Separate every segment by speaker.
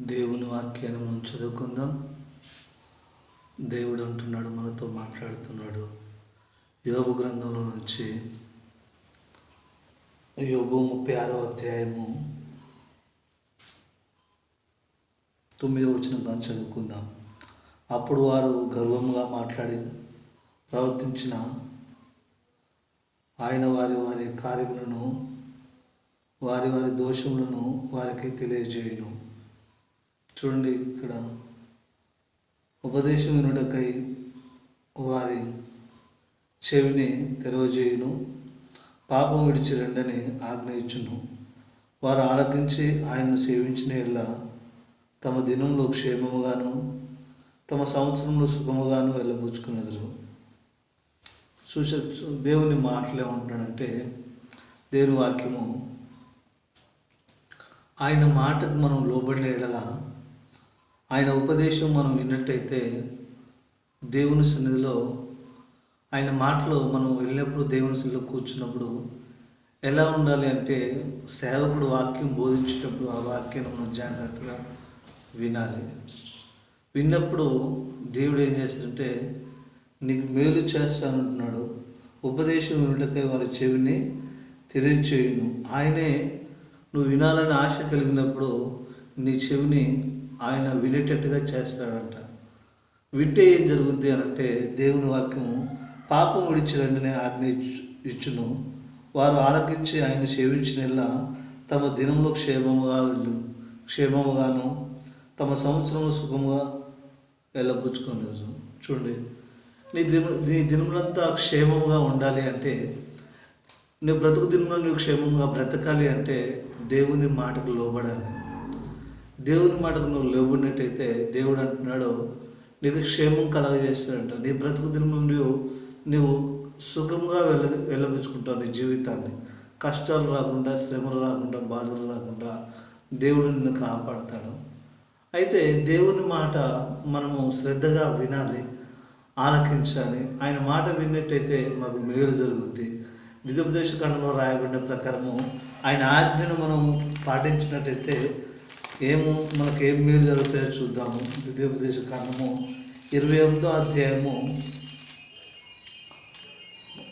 Speaker 1: దేవుని వాక్యాన్ని మనం చదువుకుందాం. దేవుడు అంటున్నాడు మనతో మాట్లాడుతున్నాడు. యోగు గ్రంథంలో నుంచి యోగు ముప్పై ఆరో అధ్యాయము తొమ్మిదో వచ్చిన కానీ చదువుకుందాం. అప్పుడు వారు గర్వంగా మాట్లాడి ప్రవర్తించిన ఆయన వారి వారి కార్యములను వారి వారి దోషములను వారికి తెలియజేయును. చూడండి ఇక్కడ. ఉపదేశం వినుటకై వారి చెవిని తెరవజేయును. పాపం విడిచి రెండని ఆజ్ఞ ఇచ్చును. వారు ఆలకించి ఆయనను సేవించిన ఎడల తమ దినంలో క్షేమముగాను తమ సంవత్సరంలో సుఖముగాను వెళ్ళబుచ్చుకున్నదరు. చూస దేవుని మాటలు ఏమంటున్నాడంటే దేవుని వాక్యము ఆయన మాటకు మనం లోబడిన ఎడల ఆయన ఉపదేశం మనం విన్నట్టయితే దేవుని సన్నిధిలో ఆయన మాటలు మనం వెళ్ళినప్పుడు దేవుని సన్నిధిలో కూర్చున్నప్పుడు ఎలా ఉండాలి అంటే సేవకుడు వాక్యం బోధించేటప్పుడు ఆ వాక్యాన్ని మనం జాగ్రత్తగా వినాలి. విన్నప్పుడు దేవుడు ఏం చేస్తాడంటే నీకు మేలు చేస్తానంటున్నాడు. ఉపదేశం వినుటకై వారి చెవిని తెలియచేయును ఆయనే నువ్వు వినాలని ఆశ కలిగినప్పుడు నీ చెవిని ఆయన వినేటట్టుగా చేస్తాడంట. వింటే ఏం జరుగుద్ది అని అంటే దేవుని వాక్యము పాపం విడిచిరండినే ఆజ్ఞ ఇచ్చును. వారు ఆలకించి ఆయన సేవించిన తమ దినంలో క్షేమముగా వెళ్ళు క్షేమముగాను తమ సంవత్సరంలో సుఖముగా వెళ్ళబుచ్చుకోలేదు చూడండి నీ దిన నీ దినములంతా క్షేమంగా ఉండాలి అంటే నీ బ్రతుకు దినంలో నువ్వు క్షేమంగా బ్రతకాలి అంటే దేవుని మాటకు లోబడాలి. దేవుని మాటకు నువ్వు లేవున్నట్టయితే దేవుడు అంటున్నాడు నీకు క్షేమం కలగజేస్తాడంట. నీ బ్రతుకు దినం నువ్వు నువ్వు సుఖంగా వెళ్ళ వెళ్ళపించుకుంటావు నీ జీవితాన్ని. కష్టాలు రాకుండా శ్రమలు రాకుండా బాధలు రాకుండా దేవుడు నిన్ను కాపాడతాడు. అయితే దేవుని మాట మనము శ్రద్ధగా వినాలి ఆలకించాలి. ఆయన మాట విన్నట్టయితే మాకు మేలు జరుగుద్ది. ద్వితోపదేశ ఖండంలో రాయబడిన ప్రకారము ఆయన ఆజ్ఞను మనం పాటించినట్టయితే ఏమో మనకు ఏం మేలు జరుగుతాయో చూద్దాము. ద్వితీయోపదేశ కాండము ఇరవై ఎనిమిదో అధ్యాయము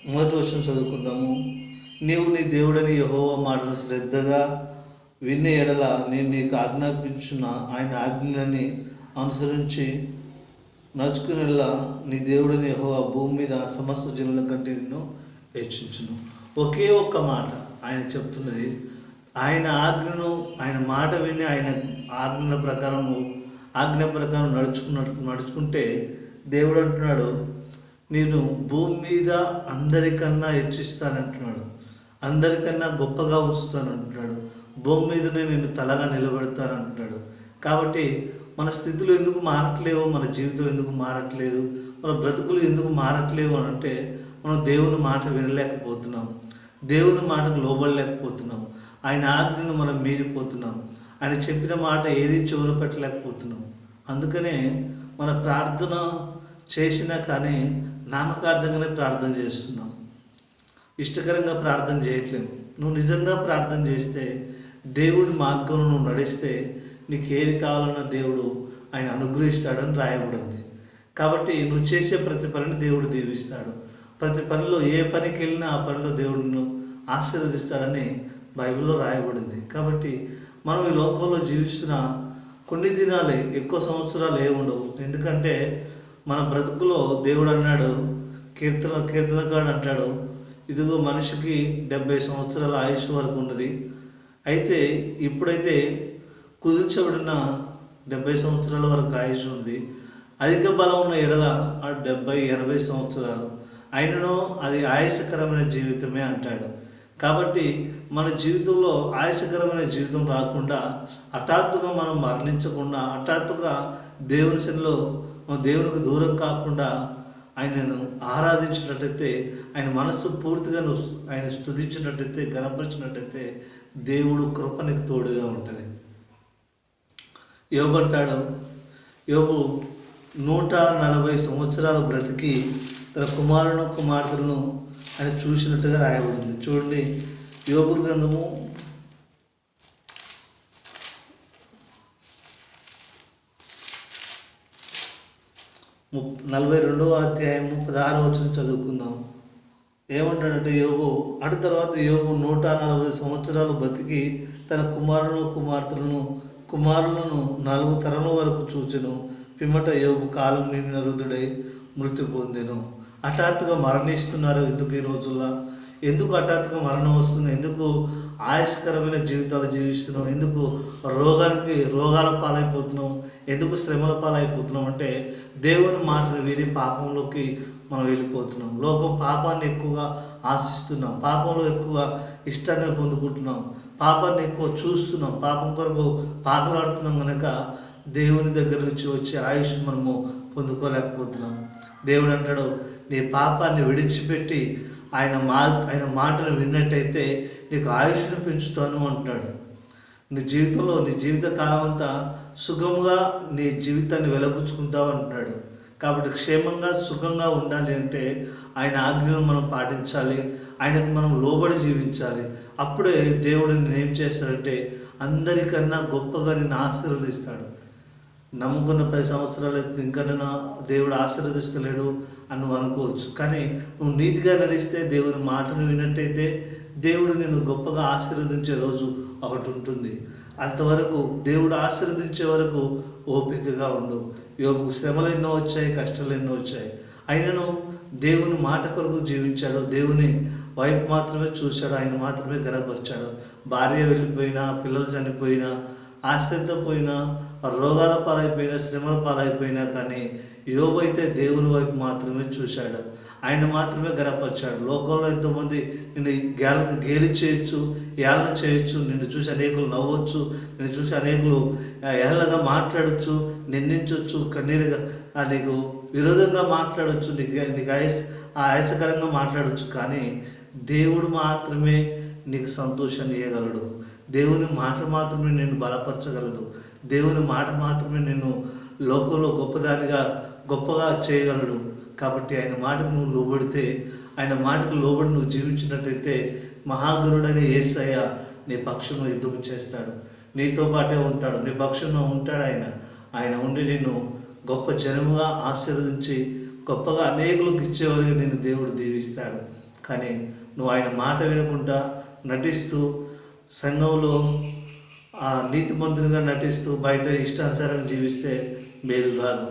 Speaker 1: మొదటి వచ్చిన చదువుకుందాము. నీవు నీ దేవుడని యహోవ మాటలు శ్రద్ధగా విన్న ఎడల నేను నీకు ఆజ్ఞాపించిన ఆయన ఆజ్ఞలని అనుసరించి నడుచుకునేలా నీ దేవుడని యెహోవా భూమి మీద సమస్త జనుల కంటే నిన్ను హెచ్చించును ఒకే ఒక్క మాట ఆయన చెప్తున్నది ఆయన ఆజ్ఞను ఆయన మాట విని ఆయన ఆజ్ఞల ప్రకారము ఆజ్ఞ ప్రకారం నడుచుకున్నట్టు నడుచుకుంటే దేవుడు అంటున్నాడు నేను భూమి మీద అందరికన్నా హెచ్చిస్తానంటున్నాడు. అందరికన్నా గొప్పగా ఉంచుతానంటున్నాడు. భూమి మీదనే నేను తలగా నిలబెడతానంటున్నాడు. కాబట్టి మన స్థితులు ఎందుకు మారట్లేవు? మన జీవితం ఎందుకు మారట్లేదు? మన బ్రతుకులు ఎందుకు మారట్లేవు? అని అంటే మనం దేవుని మాట వినలేకపోతున్నాం. దేవుని మాటకు లోబడలేకపోతున్నాం. ఆయన ఆజ్ఞను మనం మీరిపోతున్నాం. ఆయన చెప్పిన మాట ఏది చెవులు పెట్టలేకపోతున్నాం. అందుకనే మన ప్రార్థన చేసినా కానీ నామకార్థంగానే ప్రార్థన చేస్తున్నాం. ఇష్టకరంగా ప్రార్థన చేయట్లేము నువ్వు నిజంగా ప్రార్థన చేస్తే దేవుడి మార్గంలో నువ్వు నడిస్తే నీకు ఏది కావాలన్న దేవుడు ఆయన అనుగ్రహిస్తాడని రాయబడింది. కాబట్టి నువ్వు చేసే ప్రతి పనిని దేవుడు దీవిస్తాడు. ప్రతి పనిలో ఏ పనికి వెళ్ళినా ఆ పనిలో దేవుడిని ఆశీర్వదిస్తాడని బైబిల్లో రాయబడింది. కాబట్టి మనం ఈ లోకంలో జీవిస్తున్న కొన్ని దినాలే ఎక్కువ సంవత్సరాలు ఏ ఉండవు. ఎందుకంటే మన బ్రతుకులో దేవుడు అన్నాడు కీర్తన కీర్తనకాడు అంటాడు ఇదిగో మనిషికి డెబ్బై సంవత్సరాల ఆయుష్ వరకు ఉన్నది. అయితే ఇప్పుడైతే కుదించబడిన డెబ్బై సంవత్సరాల వరకు ఆయుష్ ఉంది. అధిక బలం ఉన్న ఎడల ఆ డెబ్బై ఎనభై సంవత్సరాలు. అయినను అది ఆయాసకరమైన జీవితమే అంటాడు. కాబట్టి మన జీవితంలో ఆయాసకరమైన జీవితం రాకుండా హఠాత్తుగా మనం మరణించకుండా హఠాత్తుగా దేవుని శనిలో దేవునికి దూరం కాకుండా ఆయనను ఆరాధించినట్టయితే ఆయన మనస్సు పూర్తిగా ఆయన స్థుతించినట్టయితే గనపరిచినట్టయితే దేవుడు కృప నీకు తోడుగా ఉంటుంది. యోబు అంటాడు యోబు నూట నలభై సంవత్సరాలు బ్రతికి తన కుమారులను కుమార్తెలను అని చూసినట్టుగా రాయబడింది. చూడండి యోగుర్ గ్రంథము నలభై రెండవ అధ్యాయము పదహారు వచ్చిన చదువుకుందాం. ఏమంటాడంటే యోగు అటు తర్వాత యోగు నూట నలభై సంవత్సరాలు బతికి తన కుమారులను కుమార్తెలను కుమారులను నాలుగు తరముల వరకు చూచెను. పిమ్మట యోగు కాలం నిండిన రుదుడై మృతి పొందెను. హఠాత్తుగా మరణిస్తున్నారు ఎందుకు ఈ రోజుల్లో? ఎందుకు హఠాత్తుగా మరణం వస్తుంది? ఎందుకు ఆయుష్కరమైన జీవితాలు జీవిస్తున్నాం? ఎందుకు రోగానికి రోగాల పాలైపోతున్నాం? ఎందుకు శ్రమల పాలైపోతున్నాం? అంటే దేవుని మాటలు విని పాపంలోకి మనం వెళ్ళిపోతున్నాం. లోకం పాపాన్ని ఎక్కువగా ఆశిస్తున్నాం. పాపంలో ఎక్కువ ఇష్టాన్ని పొందుకుంటున్నాం. పాపాన్ని ఎక్కువ చూస్తున్నాం. పాపం కొరకు పాకలాడుతున్నాం కనుక దేవుని దగ్గర నుంచి వచ్చే ఆయుష్ మనము పొందుకోలేకపోతున్నాం. దేవుడు అంటాడు నీ పాపాన్ని విడిచిపెట్టి ఆయన మా ఆయన మాటలు విన్నట్టయితే నీకు ఆయుష్ను పెంచుతాను అంటున్నాడు నీ జీవితంలో నీ జీవిత కాలం అంతా సుఖంగా నీ జీవితాన్ని వెలబుచ్చుకుంటావు అంటున్నాడు. కాబట్టి క్షేమంగా సుఖంగా ఉండాలి అంటే ఆయన ఆజ్ఞలను మనం పాటించాలి. ఆయనకు మనం లోబడి జీవించాలి. అప్పుడే దేవుడు నేను ఏం చేస్తాడంటే అందరికన్నా గొప్పగా నిన్ను ఆశీర్వదిస్తాడు. నమ్ముకున్న పది సంవత్సరాలు అయితే ఇంకా నేను దేవుడు ఆశీర్వదిస్తలేడు అని నువ్వు అనుకోవచ్చు. కానీ నువ్వు నీతిగా నడిస్తే దేవుని మాటను విన్నట్టయితే దేవుడు నేను గొప్పగా ఆశీర్వదించే రోజు ఒకటి ఉంటుంది. అంతవరకు దేవుడు ఆశీర్వదించే వరకు ఓపికగా ఉండు. యోగుకు శ్రమలు ఎన్నో వచ్చాయి కష్టాలు ఎన్నో వచ్చాయి. అయినను దేవుని మాట కొరకు జీవించాడు. దేవుని వైపు మాత్రమే చూశాడు. ఆయన మాత్రమే గనపరిచాడు భార్య వెళ్ళిపోయినా పిల్లలు చనిపోయినా ఆస్తితో పోయినా రోగాల పాలైపోయినా శ్రమల పాలైపోయినా కానీ యోబు అయితే దేవుని వైపు మాత్రమే చూశాడు. ఆయన మాత్రమే గనపరిచాడు లోకంలో ఎంతోమంది నిన్ను గేల గేలి చేయొచ్చు ఏళ్ళ చేయొచ్చు నిన్ను చూసి అనేకులు నవ్వచ్చు నిన్ను చూసి అనేకులు ఏళ్ళగా మాట్లాడచ్చు నిందించవచ్చు కన్నీరుగా నీకు విరోధంగా మాట్లాడవచ్చు నీకు నీకు ఆయస్ ఆ మాట్లాడచ్చు మాట్లాడవచ్చు కానీ దేవుడు మాత్రమే నీకు సంతోషాన్ని ఇవ్వగలడు దేవుని మాట మాత్రమే నేను బలపరచగలదు. దేవుని మాట మాత్రమే నిన్ను లోకంలో గొప్పదానిగా గొప్పగా చేయగలడు కాబట్టి ఆయన మాటకు నువ్వు లోబడితే ఆయన మాటకు లోబడి నువ్వు జీవించినట్టయితే మహాగురుడని ఏసయ్య నీ పక్షంలో యుద్ధం చేస్తాడు. నీతో పాటే ఉంటాడు. నీ పక్షంలో ఉంటాడు ఆయన. ఆయన ఉండి నిన్ను గొప్ప జనముగా ఆశీర్వదించి గొప్పగా అనేకులకు ఇచ్చేవారిగా నిన్ను దేవుడు దీవిస్తాడు. కానీ నువ్వు ఆయన మాట వినకుండా నటిస్తూ సంఘంలో ఆ నీతిమంతునిగా నటిస్తూ బయట ఇష్టానుసారంగా జీవిస్తే మేలు రాదు.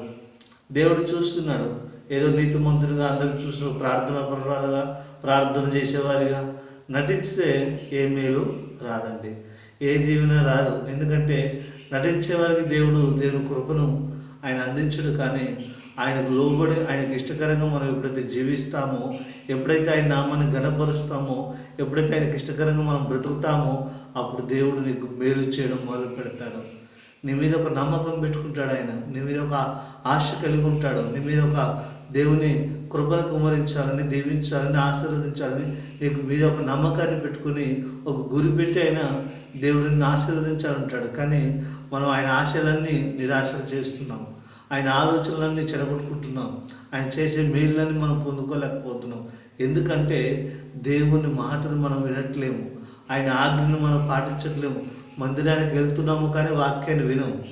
Speaker 1: దేవుడు చూస్తున్నాడు. ఏదో నీతిమంతునిగా అందరూ చూసిన ప్రార్థన పరురాలుగా ప్రార్థన చేసేవారిగా నటిస్తే ఏ మేలు రాదండి. ఏ దీవెన రాదు. ఎందుకంటే నటించే వారికి దేవుడు దేవుని కృపను ఆయన అందించడు కానీ ఆయనకు లోబడి ఆయనకు ఇష్టకరంగా మనం ఎప్పుడైతే జీవిస్తామో ఎప్పుడైతే ఆయన నామాన్ని గణపరుస్తామో ఎప్పుడైతే ఆయనకు ఇష్టకరంగా మనం బ్రతుకుతామో అప్పుడు దేవుడు నీకు మేలు చేయడం మొదలు పెడతాడు. నీ మీద ఒక నమ్మకం పెట్టుకుంటాడు ఆయన. నీ మీద ఒక ఆశ కలిగి ఉంటాడు. నీ మీద ఒక దేవుని కృపను కుమరించాలని దీవించాలని ఆశీర్వదించాలని నీకు మీద ఒక నమ్మకాన్ని పెట్టుకుని ఒక గురి పెట్టి ఆయన దేవుడిని ఆశీర్వదించాలంటాడు. కానీ మనం ఆయన ఆశలన్నీ నిరాశలు చేస్తున్నాము ఆయన ఆలోచనలన్నీ చెడగొట్టుకుంటున్నాం. ఆయన చేసే మేళ్ళని మనం పొందుకోలేకపోతున్నాం. ఎందుకంటే దేవుని మాటను మనం వినట్లేము. ఆయన ఆజ్ఞను మనం పాటించట్లేము. మందిరానికి వెళ్తున్నాము కానీ వాక్యాన్ని వినము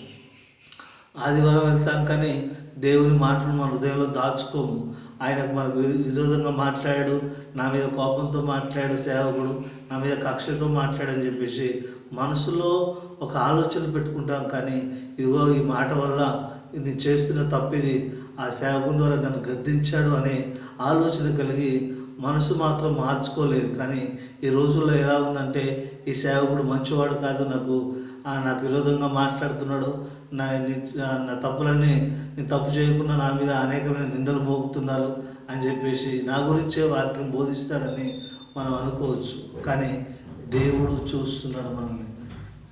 Speaker 1: ఆదివారం వెళ్తాం కానీ దేవుని మాటను మన హృదయంలో దాచుకోము. ఆయనకు మనకు విరోధంగా మాట్లాడాడు నా మీద కోపంతో మాట్లాడాడు సేవకుడు నా మీద కక్షతో మాట్లాడని చెప్పేసి మనసులో ఒక ఆలోచన పెట్టుకుంటాం కానీ ఇదిగో ఈ మాట వల్ల ఇది చేస్తున్న తప్పిది ఆ శాపం ద్వారా నన్ను గద్దించాడు అనే ఆలోచన కలిగి మనసు మాత్రం మార్చుకోలేదు. కానీ ఈ రోజుల్లో ఎలా ఉందంటే ఈ సేవకుడు మంచివాడు కాదు. నాకు నాకు విరోధంగా మాట్లాడుతున్నాడు. నా ని- నా తప్పులన్నీ నేను తప్పు చేయకుండా నా మీద అనేకమైన నిందలు మోపుతున్నారు అని చెప్పేసి నా గురించే వాక్యం బోధిస్తాడని మనం అనుకోవచ్చు. కానీ దేవుడు చూస్తున్నాడు మనల్ని.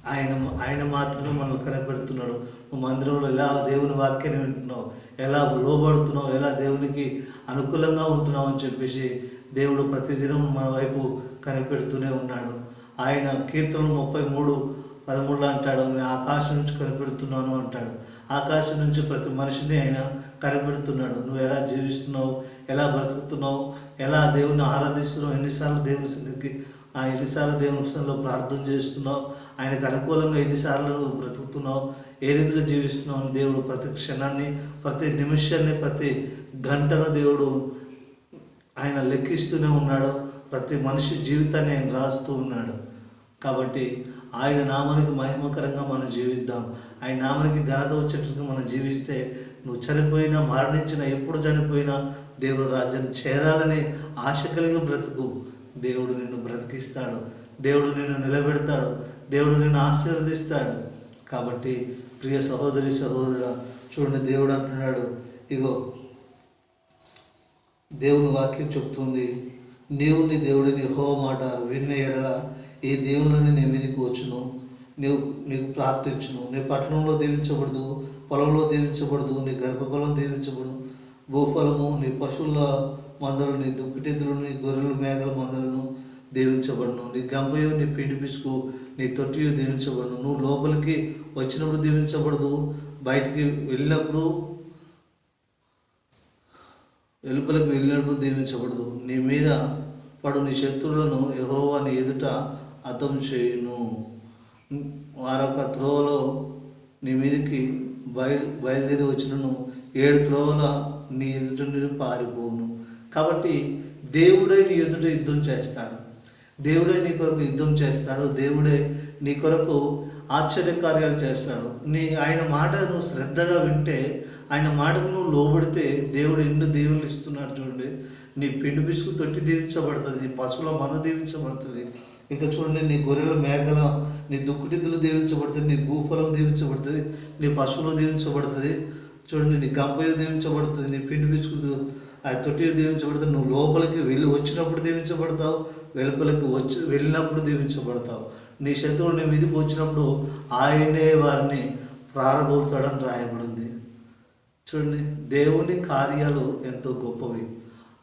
Speaker 1: ఆయన ఆయన మాత్రమే మనల్ని కనిపెడుతున్నాడు. నువ్వు మందిరంలో ఎలా దేవుని వాక్యాన్ని వింటున్నావు? ఎలా లోబడుతున్నావు? ఎలా దేవునికి అనుకూలంగా ఉంటున్నావు అని చెప్పేసి దేవుడు ప్రతిదినం మన వైపు కనిపెడుతూనే ఉన్నాడు. ఆయన కీర్తన ముప్పై మూడు పదమూడులో అంటాడు నేను ఆకాశం నుంచి కనిపెడుతున్నాను అంటాడు. ఆకాశం నుంచి ప్రతి మనిషిని ఆయన కనిపెడుతున్నాడు. నువ్వు ఎలా జీవిస్తున్నావు? ఎలా బ్రతుకుతున్నావు? ఎలా దేవుని ఆరాధిస్తున్నావు? ఎన్నిసార్లు దేవుని సన్నిధికి ఆ ఎన్నిసార్లు దేవుని ప్రార్థన చేస్తున్నావు. ఆయనకు అనుకూలంగా ఎన్నిసార్లు నువ్వు బ్రతుకుతున్నావు. ఏ రీతిగా జీవిస్తున్నావు అని దేవుడు ప్రతి క్షణాన్ని ప్రతి నిమిషాన్ని ప్రతి గంటను దేవుడు ఆయన లెక్కిస్తూనే ఉన్నాడు. ప్రతి మనిషి జీవితాన్ని ఆయన రాస్తూ ఉన్నాడు. కాబట్టి ఆయన నామానికి మహిమకరంగా మనం జీవిద్దాం. ఆయన నామానికి ఘనత వచ్చేట్టుగా మనం జీవిస్తే నువ్వు చనిపోయినా మరణించినా ఎప్పుడు చనిపోయినా దేవుడు రాజ్యాన్ని చేరాలనే ఆశ కలిగి బ్రతుకు. దేవుడు నిన్ను బ్రతికిస్తాడు. దేవుడు నిన్ను నిలబెడతాడు. దేవుడు నిన్ను ఆశీర్వదిస్తాడు. కాబట్టి ప్రియ సహోదరి సహోదరుడు చూడండి దేవుడు అంటున్నాడు. ఇగో దేవుని వాక్యం చెప్తుంది నీవు నీ దేవుడిని హో మాట విన్న ఎడల ఈ దేవుని నీ మీదకి వచ్చును. నీవు నీకు ప్రార్థించును. నీ పట్టణంలో దీవించబడదు పొలంలో దీవించబడదు నీ గర్భఫలం దీవించబడు భూఫలము నీ పశువుల మందలు నీ దుక్కుటెద్దులు నీ గొర్రెలు మేకల మందలను దీవించబడును. నీ గంబయు నీ పిండి పిసుకు నీ తొట్టియు దీవించబడును. నువ్వు లోపలికి వచ్చినప్పుడు దీవించబడదు బయటికి వెళ్ళినప్పుడు వెలుపలకు వెళ్ళినప్పుడు దీవించబడదు. నీ మీద పడు నీ శత్రువులను యెహోవా నీ ఎదుట అతం చేయును. వారొక త్రోవలో నీ మీదకి బయలు బయలుదేరి వచ్చినను. ఏడు త్రోవల నీ ఎదుట నుండి పారిపోవును. కాబట్టి దేవుడే నీ ఎదుట యుద్ధం చేస్తాడు. దేవుడే నీ కొరకు యుద్ధం చేస్తాడు. దేవుడే నీ కొరకు ఆశ్చర్య కార్యాలు చేస్తాడు. నీ ఆయన మాట నువ్వు శ్రద్ధగా వింటే ఆయన మాటకు నువ్వు లోబడితే దేవుడు ఎన్ని దేవుళ్ళు ఇస్తున్నాడు చూడండి. నీ పిండి పిసుకు తొట్టి దీవించబడుతుంది నీ పశువుల మన దీవించబడుతుంది. ఇంకా చూడండి నీ గొర్రెల మేకల నీ దుక్కుటిద్దులు దీవించబడుతుంది నీ భూఫలం దీవించబడుతుంది నీ పశువులు దీవించబడుతుంది. చూడండి నీ గంపయు దీవించబడుతుంది నీ పిండి పిసుకు ఆ తొట్టి దీవించబడుతుంది నువ్వు లోపలికి వెళ్ళి వచ్చినప్పుడు దీవించబడతావు వెలుపలికి వచ్చి వెళ్ళినప్పుడు దీవించబడతావు. నీ శత్రువు నీ మీదకి వచ్చినప్పుడు ఆయనే వారిని ప్రారదోలుతాడని రాయబడింది. చూడండి దేవుని కార్యాలు ఎంతో గొప్పవి.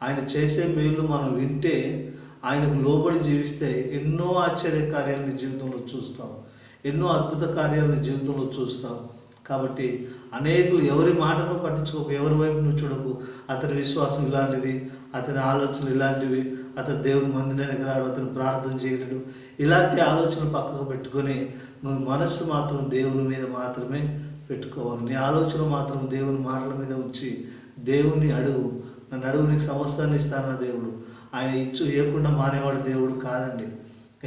Speaker 1: ఆయన చేసే మేలు మనం వింటే ఆయనకు లోబడి జీవిస్తే ఎన్నో ఆశ్చర్య కార్యాలు నీ జీవితంలో చూస్తాం. ఎన్నో అద్భుత కార్యాలు నీ జీవితంలో చూస్తాం. కాబట్టి అనేకులు ఎవరి మాటను పట్టించుకోకు ఎవరి వైపు నువ్వు చూడకు. అతని విశ్వాసం ఇలాంటిది అతని ఆలోచనలు ఇలాంటివి అతను దేవుని మందిరానికి రాడు అతను ప్రార్థన చేయలేడు ఇలాంటి ఆలోచనలు పక్కకు పెట్టుకొని నువ్వు మనస్సు మాత్రం దేవుని మీద మాత్రమే పెట్టుకోవాలి. నీ ఆలోచన మాత్రం దేవుని మాటల మీద ఉంచి దేవుని అడుగు. నన్ను అడుగు నీకు సమస్తాన్ని ఇస్తాన దేవుడు? ఆయన ఇచ్చు ఇవ్వకుండా మానేవాడు దేవుడు కాదండి.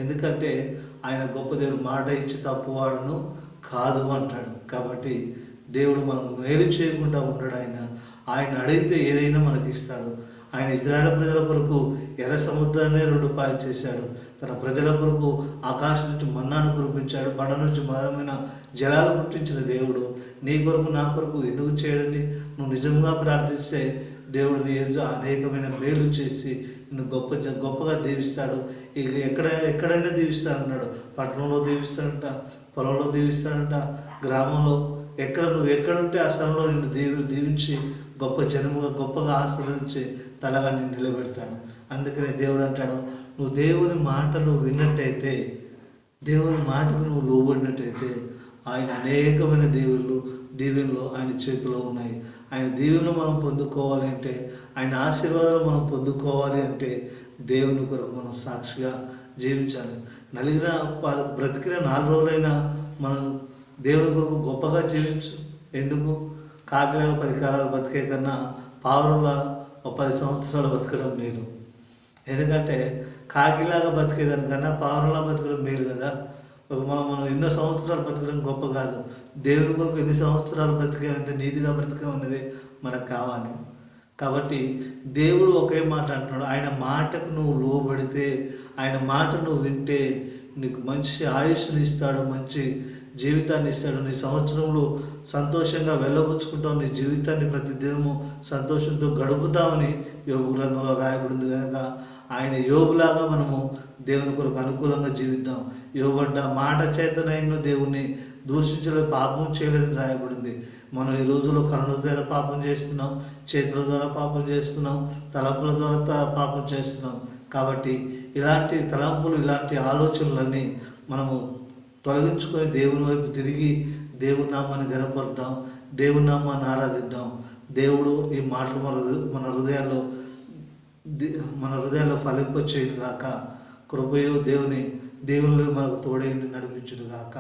Speaker 1: ఎందుకంటే ఆయన గొప్ప దేవుడు. మాట ఇచ్చి తప్పువాడును కాదు అంటాడు. కాబట్టి దేవుడు మనం మేలు చేయకుండా ఉండడు ఆయన. ఆయన అడిగితే ఏదైనా మనకి ఇస్తాడు. ఆయన ఇజ్రాయెల్ ప్రజల కొరకు ఎర్ర సముద్రాన్ని రెండు పాలు చేశాడు. తన ప్రజల కొరకు ఆకాశం నుంచి మన్నాను కురిపించాడు. బండ నుంచి మరమైన జలాలు పుట్టించిన దేవుడు నీ కొరకు నా కొరకు ఎందుకు చేయడండి? నువ్వు నిజంగా ప్రార్థిస్తే దేవుడు నీ అనేకమైన మేలు చేసి నిన్ను గొప్ప గొప్పగా దీవిస్తాడు. ఎక్కడ ఎక్కడైనా దీవిస్తానన్నాడు. పట్టణంలో దీవిస్తాడంట పొలంలో దీవిస్తాడంట గ్రామంలో. ఎక్కడ నువ్వు ఎక్కడ ఉంటే ఆ స్థలంలో నిన్ను దేవుడు దీవించి గొప్ప జనముగా గొప్పగా ఆశీర్వదించి తలగా నిన్ను నిలబెడతాడు అందుకనే దేవుడు అంటాడు నువ్వు దేవుని మాటలు విన్నట్టయితే దేవుని మాటకు నువ్వు లోబడినట్టయితే ఆయన అనేకమైన దేవుళ్ళు దీవెనలో ఆయన చేతిలో ఉన్నాయి. ఆయన దీవెనలు మనం పొందుకోవాలి అంటే ఆయన ఆశీర్వాదాలు మనం పొందుకోవాలి అంటే దేవుని కొరకు మనం సాక్షిగా జీవించాలి. నలిగిన ప- బ్రతికిన నాలుగు రోజులైనా మనం దేవుని కొరకు గొప్పగా జీవించు. ఎందుకు? కాకిలాగా పది కాలాలు బతికే కన్నా పావురంలా ఒక పది సంవత్సరాలు బతకడం మేలు. ఎందుకంటే కాకిలాగా బతికేదానికన్నా పావురంలా బతకడం మేలు కదా. మనం మనం ఎన్నో సంవత్సరాలు బతకడం గొప్ప కాదు. దేవుని కొరకు ఎన్ని సంవత్సరాలు బతికామంత నీతిగా బ్రతికామన్నది మనకు కావాలి. కాబట్టి దేవుడు ఒకే మాట అంటున్నాడు. ఆయన మాటకు నువ్వు లోబడితే ఆయన మాట నువ్వు వింటే నీకు మంచి ఆయుష్ని ఇస్తాడు మంచి జీవితాన్ని ఇస్తాడు. నీ సంవత్సరంలో సంతోషంగా వెళ్ళబుచ్చుకుంటావు. నీ జీవితాన్ని ప్రతి దినము సంతోషంతో గడుపుతామని యోగ గ్రంథంలో రాయబడింది కనుక ఆయన యోగులాగా మనము దేవుని కొరకు అనుకూలంగా జీవిద్దాం. యోగంట మాట చేతనైన దేవుణ్ణి దూషించలేదు పాపం చేయలేదని రాయబడింది. మనం ఈ రోజుల్లో కనుల ద్వారా పాపం చేస్తున్నాం చేతుల ద్వారా పాపం చేస్తున్నాం తలంపుల ద్వారా పాపం చేస్తున్నాం. కాబట్టి ఇలాంటి తలంపులు ఇలాంటి ఆలోచనలన్నీ మనము తొలగించుకొని దేవుని వైపు తిరిగి దేవుని నామాన్ని గనపరుద్దాం దేవుని నామాన్ని ఆరాధిద్దాం. దేవుడు ఈ మాటలు మన మన హృదయాల్లో మన హృదయంలో ఫలింపచేయును గాక కృపయో దేవుని దేవుని మనకు తోడై నడిపించును గాక